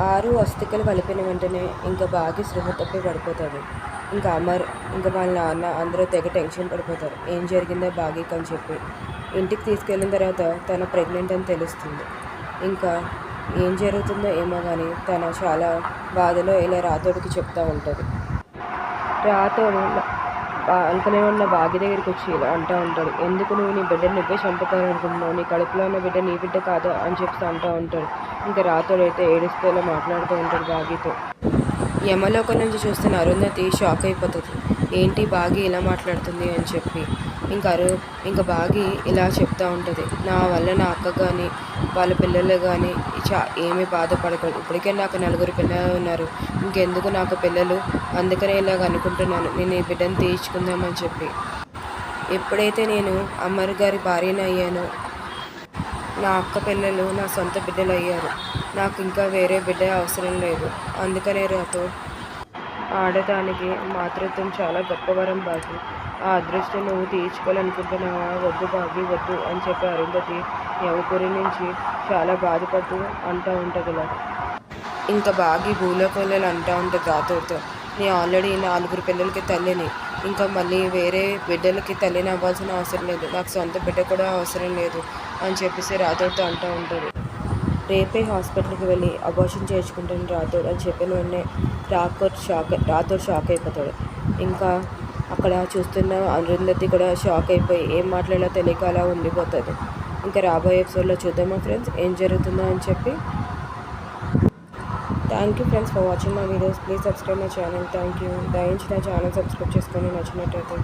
ఆరు అస్థికలు కలిపిన వెంటనే ఇంకా బాగా స్పృహ తప్పి పడిపోతుంది ఇంకా అమర్ ఇంకా వాళ్ళ నాన్న అందరూ తెగ టెన్షన్ పడిపోతారు. ఏం జరిగిందో బాగీకి అని చెప్పి ఇంటికి తీసుకెళ్ళిన తర్వాత తన ప్రెగ్నెంట్ అని తెలుస్తుంది. ఇంకా ఏం జరుగుతుందో ఏమో కానీ తన చాలా బాధలో ఇలా రాతోడికి చెప్తూ ఉంటుంది. రాతోడు బాల్కనీ ఉన్న బాగి దగ్గరికి వచ్చి ఇలా అంటూ ఉంటాడు. ఎందుకు నువ్వు నీ బిడ్డ నువ్వే చంపుతాననుకుంటున్నావు నీ కడుపులో ఉన్న బిడ్డ నీ బిడ్డ కాదు అని చెప్తూ అంటూ ఉంటాడు. ఇంకా రాతోడు అయితే ఏడుస్తూ మాట్లాడుతూ ఉంటాడు బాగీతో. యమలోకం నుంచి చూస్తున్న అరుంధతి షాక్ అయిపోతుంది. ఏంటి బాగి ఇలా మాట్లాడుతుంది అని చెప్పి. ఇంకా అరు ఇంకా బాగి ఇలా చెప్తూ ఉంటుంది. నా వల్ల నా అక్క కానీ వాళ్ళ పిల్లలు కానీ చా ఏమీ బాధపడకూడదు. ఇప్పటికే నాకు నలుగురు పిల్లలు ఉన్నారు. ఇంకెందుకు నాకు పిల్లలు? అందుకనే ఇలాగ అనుకుంటున్నాను. నేను ఈ బిడ్డను తీర్చుకుందామని చెప్పి. ఎప్పుడైతే నేను అమ్మర్ గారి భార్యను అయ్యానో నా అక్క పిల్లలు నా సొంత బిడ్డలు అయ్యారు. నాకు ఇంకా వేరే బిడ్డ అవసరం లేదు. అందుకనే రాతో ఆడటానికి మాతృత్వం చాలా గొప్ప వరం బాగి ఆ అదృష్టం నువ్వు తీర్చుకోవాలనుకుంటున్నావా? వద్దు బాగి వద్దు అని చెప్పి అరుంధతి యవకురి నుంచి చాలా బాధపడుతూ అంటూ ఉంటుంది ఇంకా బాగి భూలోకంలో అంటూ ఉంటుంది రాతోడితో నేను ఆల్రెడీ నాలుగురు పిల్లలకి తల్లిని ఇంకా మళ్ళీ వేరే బిడ్డలకి తల్లిని అవ్వాల్సిన అవసరం లేదు. నాకు సొంత బిడ్డ కూడా అవసరం లేదు అని చెప్పేసి రాథోడ్తో అంటూ ఉంటాడు. రేపే హాస్పిటల్కి వెళ్ళి అబార్షన్ చేయించుకుంటాను రాథోడ్ అని చెప్పిన వెంటనే రాకోడ్ షాక్ రాథోడ్ షాక్ అయిపోతాడు. ఇంకా అక్కడ చూస్తున్న అరుంధతి కూడా షాక్ అయిపోయి ఏం మాట్లాడాలో తెలియక అలా ఉండిపోతుంది. ఇంకా రాబోయే ఎపిసోడ్లో చూద్దామా ఫ్రెండ్స్? ఏం జరుగుతుందో అని చెప్పి thank you friends for watching my videos. Please subscribe my channel. Thank you. దయించి నా ఛానల్ సబ్స్క్రైబ్ చేసుకొని నచ్చినట్టయితే